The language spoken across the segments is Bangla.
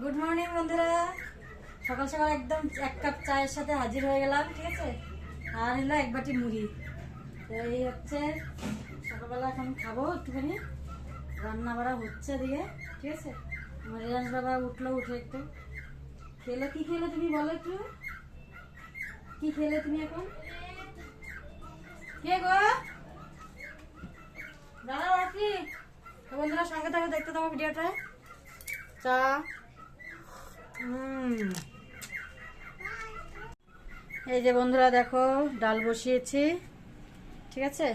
গুড মর্নিং বন্ধুরা। সকাল সকাল একদম এক কাপ চায়ের সাথে হাজির হয়ে গেলাম, ঠিক আছে? আর হলো এক বাটি মুড়ি। তো এই হচ্ছে সকালবেলা এখন খাব একটুখানি। রান্না বাড়া হচ্ছে দিয়ে, ঠিক আছে? আমার বাবা উঠল, উঠে একটু। খেলে কি খেলে তুমি বলো একটু? কি খেলে তুমি এখন? কে গো? দাদা বাকি বন্ধুরা সঙ্গে থাকো, দেখতে থাকো ভিডিওটা। চা। এই যে বন্ধুরা দেখো, ডাল বসিয়েছি, ঠিক আছে?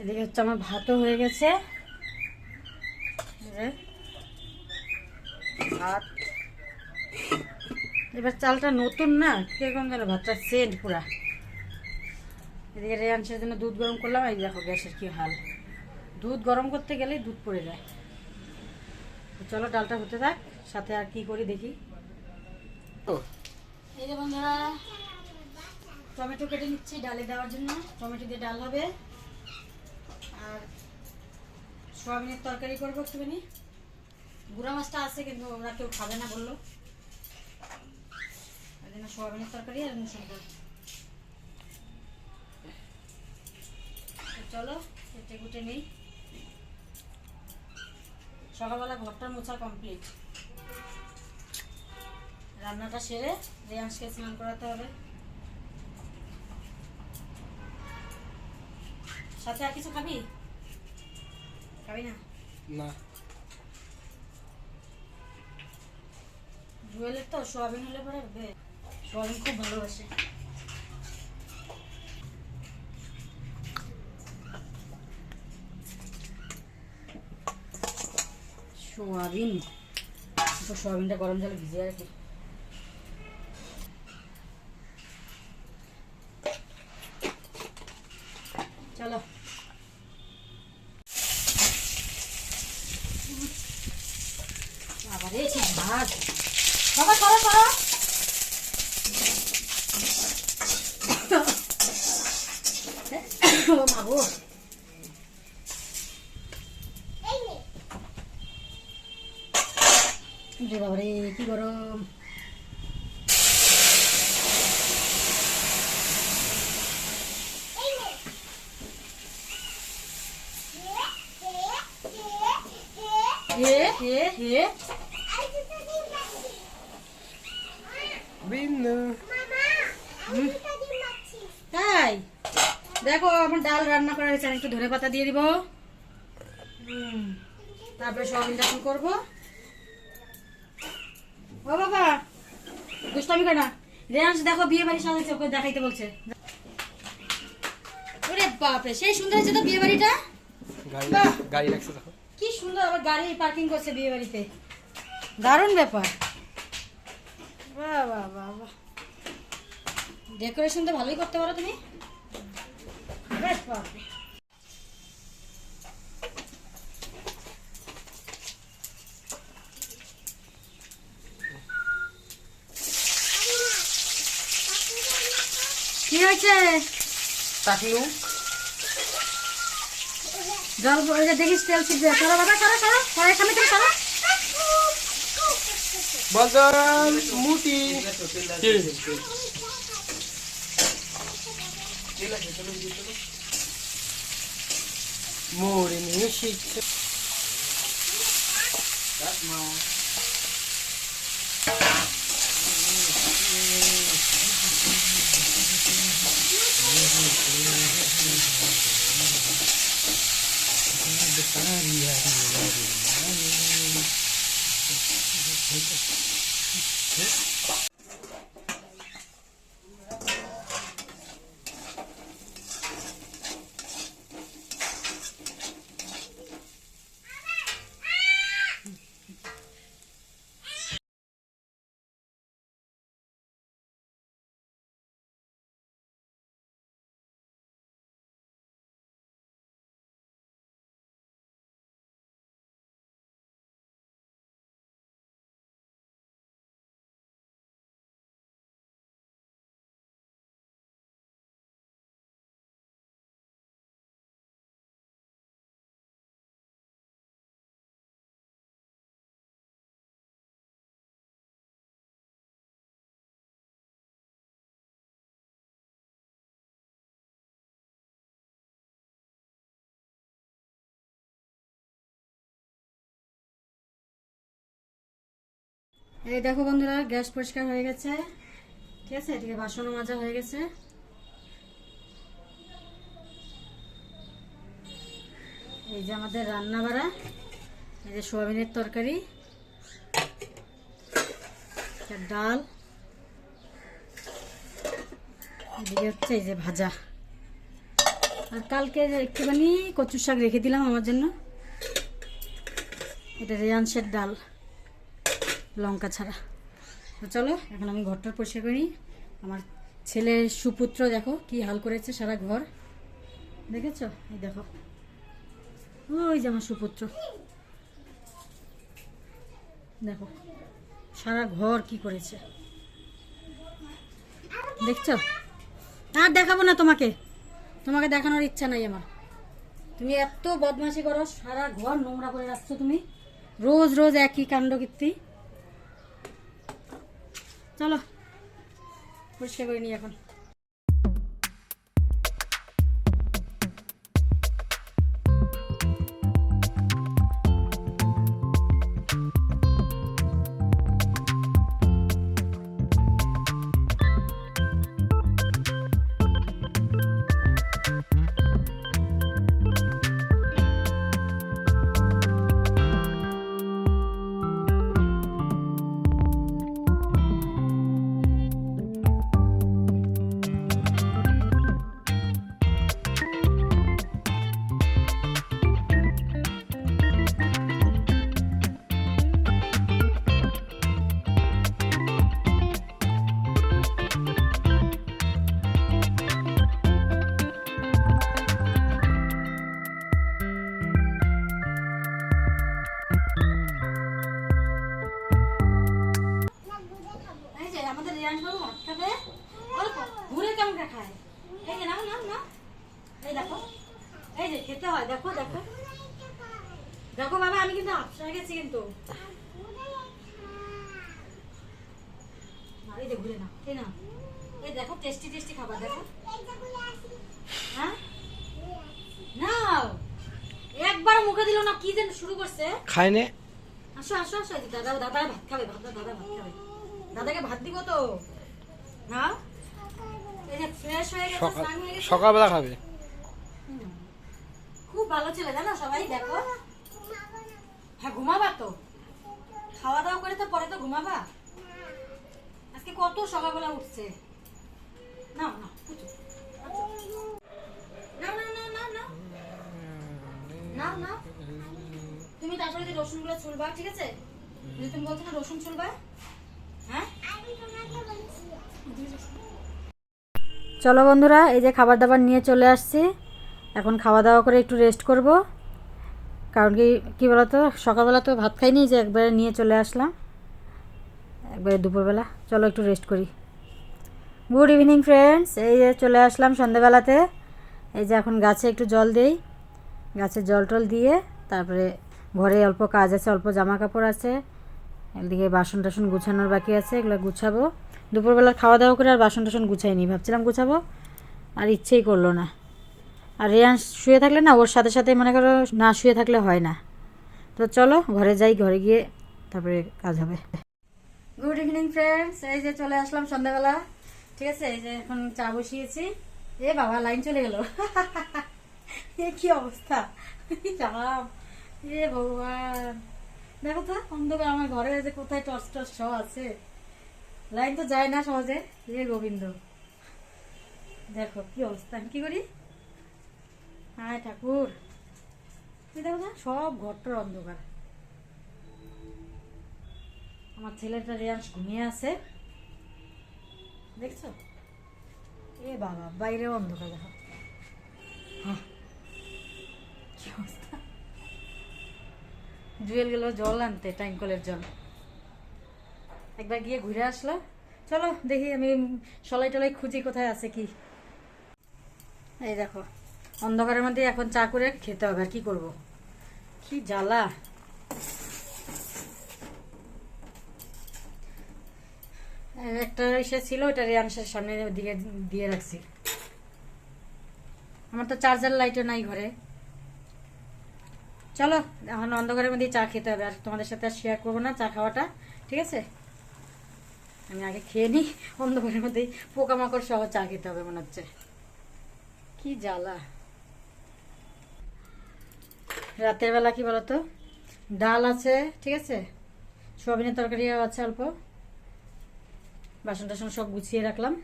এদিকে হচ্ছে আমার ভাতও হয়ে গেছে। ভাত। এবার চালটা নতুন না? কীরকম যেন ভাতটা সেন্ট পুরা। এদিকে রেয়াংশের জন্য দুধ গরম করলাম, এই দেখো গ্যাসের কি হাল। দুধ গরম করতে গেলেই দুধ পড়ে যায়। চলো ডালটা হতে থাক। সাথে আর কি করি দেখি। এই যে বন্ধুরা টমেটো কেটে নিচ্ছি ডালে দেওয়ার জন্য। টমেটো দিয়ে ডাল হবে। আর সোয়াবিনের তরকারি করব একটুখানি। গুঁড়া মাছটা আছে কিন্তু ওরা কেউ খাবে না বলল। ওই জন্য সোয়াবিনের তরকারি আর মুসুর ডাল চলো কেটে কুটে নেই। সকালবেলা ঘরটা মোছা কমপ্লিট। রান্নাটা সেরে রেয়াংশকে স্নান করাতে হবে। সাথে আর কিছু খাবি? খাবি না? না। জুয়েলের তো সোয়াবিন হলে পরে সোয়াবিন খুব ভালোবাসে। সোয়াবিন? তো সোয়াবিনটা গরম জলে ভিজিয়ে রাখি চলো আবার এই ঠিক ভাত বাবা করো করো ও রে বাবারে কি গরম। বিন্দু তাই? দেখো আমার ডাল রান্না করা হয়েছে আমি একটু ধনে পাতা দিয়ে দিব। তারপরে সোয়াবিনটা এখন করব। ও বাবা দুষ্টামি করে না। রেয়াংশ দেখো বিয়ে বাড়ি সাজাইছে ওকে দেখাইতে বলছে। ওরে বাপরে সেই সুন্দর হয়েছে তো বিয়ে বাড়িটা? গাড়ি রাখছে দেখো। কি সুন্দর আবার গাড়ি পার্কিং করছে বিয়ে বাড়িতে। দারুণ ব্যাপার। বাহ বাহ বাহ ডেকোরেশন তো ভালোই করতে পারো তুমি। কি হয়েছে? টাকলু জল দেখিস তেল ছিটবে। করো বাবা করো করো করো এখানে তুমি করো বদল মুটি। Море нюхайте. Так мало. এই দেখো বন্ধুরা, গ্যাস পরিষ্কার হয়ে গেছে। ঠিক আছে, এদিকে বাসনও মাজা হয়ে গেছে। এই যে আমাদের রান্না বাড়া এই যে সোয়াবিনের তরকারি ডাল, এদিকে হচ্ছে এই যে ভাজা। আর কালকে একটুখানি কচুর শাক রেখে দিলাম আমার জন্য। এটা রেয়ানসের ডাল। লঙ্কা ছাড়া। তো চলো, এখন আমি ঘরটা পরিষ্কার করি। আমার ছেলের সুপুত্র, দেখো কি হাল করেছে সারা ঘর। দেখেছ? এই দেখো। ওই যে আমার সুপুত্র। দেখো, সারা ঘর কি করেছে। দেখছ? আর দেখাবো না তোমাকে। তোমাকে দেখানোর ইচ্ছা নাই আমার। তুমি এত বদমাশি করো, সারা ঘর নোংরা করে রাখছো তুমি। রোজ রোজ একই কাণ্ড কীর্তি চলো পরিষ্কার করে নিই এখন। এই যে ঘুরে নাও এই নাও। এই দেখো টেস্টি টেস্টি খাবার দেখো। হ্যাঁ? নাও। একবার মুখে দিল না কি যেন শুরু করছে। খায় নে আসো আসো আসো দাদা দাদা ভাত খাবে দাদা দাদা ভাত খাবে। দাদাকে ভাত দিব তো। না এই যে ফ্রেশ হয়ে গেছে স্নান হয়ে গেছে। সকালবেলা খাবে? খুব ভালো ছেলে জানো সবাই দেখো। হ্যাঁ ঘুমাবা তো। খাওয়া দাওয়া করে তো পরে তো ঘুমাবা। আজকে কত সকালবেলা উঠছে? না না। তুমি তারপরে রসুনগুলো ঠিক আছে? যদি তুমি বলছো না রসুন হ্যাঁ? চলো বন্ধুরা, এই যে খাবার দাবার নিয়ে চলে আসছি। এখন খাওয়া দাওয়া করে একটু রেস্ট করব। কারণ কি, কী বলতো? সকালবেলা তো ভাত খাইনি, যে একবারে নিয়ে চলে আসলাম। একবারে দুপুরবেলা। চলো একটু রেস্ট করি। গুড ইভিনিং ফ্রেন্ডস এই যে চলে আসলাম সন্ধেবেলাতে। এই যে এখন গাছে একটু জল দেই। গাছে জল টল দিয়ে তারপরে ঘরে অল্প কাজ আছে, অল্প জামা কাপড় আছে। এদিকে বাসন টাসন গুছানোর বাকি আছে, এগুলো গুছাবো। দুপুরবেলা খাওয়া দাওয়া করে আর বাসন টাসন গুছাইনি, ভাবছিলাম গুছাবো। আর ইচ্ছেই করল না। আর রেয়ান শুয়ে থাকলে না, ওর সাথে সাথে মনে করো না শুয়ে থাকলে হয় না। তো চলো ঘরে যাই, ঘরে গিয়ে তারপরে কাজ হবে। গুড ইভিনিং ফ্রেন্ডস এই যে চলে আসলাম সন্ধ্যাবেলা। ঠিক আছে? এই যে এখন চা বসিয়েছি। এ বাবা, লাইন চলে গেল। এ কি অবস্থা? রাম এ ভগবান। দেখো তো, অন্ধকার আমার ঘরে যে কোথায় টর্চ টর্চ সব আছে। লাইন তো যায় না সহজে। এ গোবিন্দ। দেখো, কি অবস্থা? আমি কি করি? হায় ঠাকুর। দেখো না, সব ঘরটার অন্ধকার। আমার ছেলেটা রেয়াংশ ঘুমিয়ে আছে। দেখছ? এ বাবা বাইরে অন্ধকার দেখো। হ্যাঁ। কি অবস্থা? জুয়েল গেল জল আনতে, টাইম কলের জল। একবার গিয়ে ঘুরে আসলো। চলো, দেখি আমি সলাই টলাই খুঁজি কোথায় আছে কি। এই দেখো, অন্ধকারের মধ্যে এখন চা করে খেতে হবে, আর কি করব? কি জ্বালা। একটা ইসে ছিল ওটা রেয়াংশের সামনে দিকে দিয়ে রাখছি। আমার তো চার্জার লাইটও নাই ঘরে। চলো, এখন অন্ধকারের মধ্যে চা খেতে হবে, আর তোমাদের সাথে আর শেয়ার করব না চা খাওয়াটা, ঠিক আছে? আমি আগে খেয়ে নিই, অন্ধকারের মধ্যে পোকামাকড় সহ চা খেতে হবে মনে হচ্ছে। কি জ্বালা। রাতের বেলা কি বলতো? ডাল আছে, ঠিক আছে? সোয়াবিনের তরকারিও আছে অল্প। বাসন টাসন সব গুছিয়ে রাখলাম।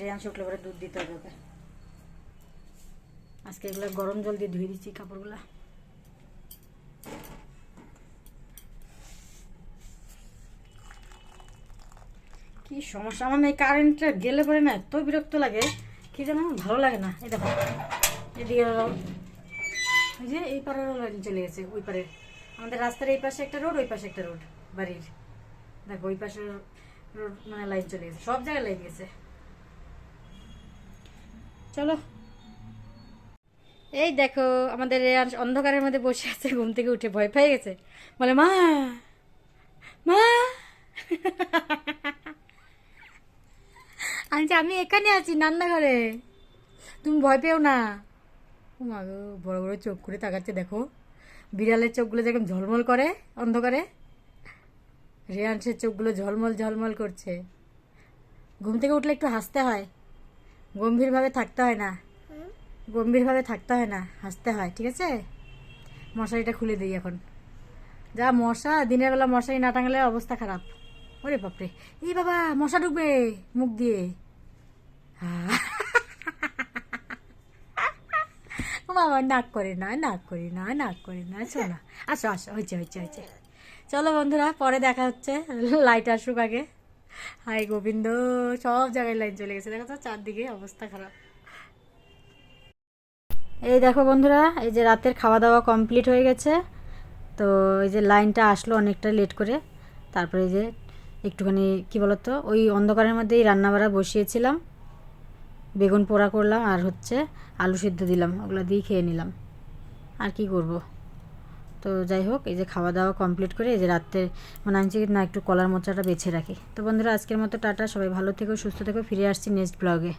রেয়ান শুক্লো করে দুধ দিতে হবে আজকে এগুলো গরম জল দিয়ে ধুয়ে দিচ্ছি কাপড়গুলা। কি সমস্যা? আমার না এই কারেন্টটা গেলে পরে না এত বিরক্ত লাগে কি যেন ভালো লাগে না। এই দেখো এদিকে ওই যে এই লাইন চলে গেছে ওই পারে আমাদের রাস্তার এই পাশে একটা রোড, ওই পাশে একটা রোড বাড়ির। দেখো, ওই পাশে রোড মানে লাইন চলে গেছে, সব জায়গায় লাইন গেছে। চলো। এই দেখো, আমাদের অন্ধকারের মধ্যে বসে আছে, ঘুম থেকে উঠে ভয় পেয়ে গেছে। বলে, মা মা! আমি আমি এখানে আছি রান্নাঘরে। তুমি ভয় পেও না। বড় বড় চোখ করে তাকাচ্ছে, দেখো। বিড়ালের চোখগুলো যেরকম ঝলমল করে অন্ধকারে রেয়ান্সের চোখগুলো ঝলমল ঝলমল করছে। ঘুম থেকে উঠলে একটু হাসতে হয়। গম্ভীরভাবে থাকতে হয় না। গম্ভীরভাবে থাকতে হয় না, হাসতে হয়, ঠিক আছে? মশারিটা খুলে দিই এখন। যা মশা, দিনের বেলা মশারি না টাঙালে অবস্থা খারাপ। ওরে বাপরে। এই বাবা, মশা ঢুকবে মুখ দিয়ে। আহ। ও বাবা নাক করে না, নাক করি না, নাক করি না, শোনা, আসো আসো হয়েছে হয়েছে হয়েছে চলো বন্ধুরা, পরে দেখা হচ্ছে লাইট আসুক আগে। হাই গোবিন্দ, সব জায়গায় লাইট চলে গেছে। দেখো তো, চারদিকে অবস্থা খারাপ। এই দেখো বন্ধুরা, এই যে রাতের খাওয়া দাওয়া কমপ্লিট হয়ে গেছে। তো এই যে লাইনটা আসলো অনেকটা লেট করে। তারপরে এই যে একটুখানি, কি বলতো, ওই অন্ধকারের মধ্যেই রান্নাবাড়া বসিয়েছিলাম। বেগুন পোড়া করলাম আর হচ্ছে আলু সিদ্ধ দিলাম, ওগুলো দিয়ে খেয়ে নিলাম। আর কি করব? তো যাই হোক, এই যে খাওয়া দাওয়া কমপ্লিট করে এই যে রাত্রে মানে আমি না একটু কলার মোচাটা বেছে রাখি। তো বন্ধুরা, আজকের মতো টাটা, সবাই ভালো থেকো, সুস্থ থেকো, ফিরে আসছি নেক্সট ব্লগে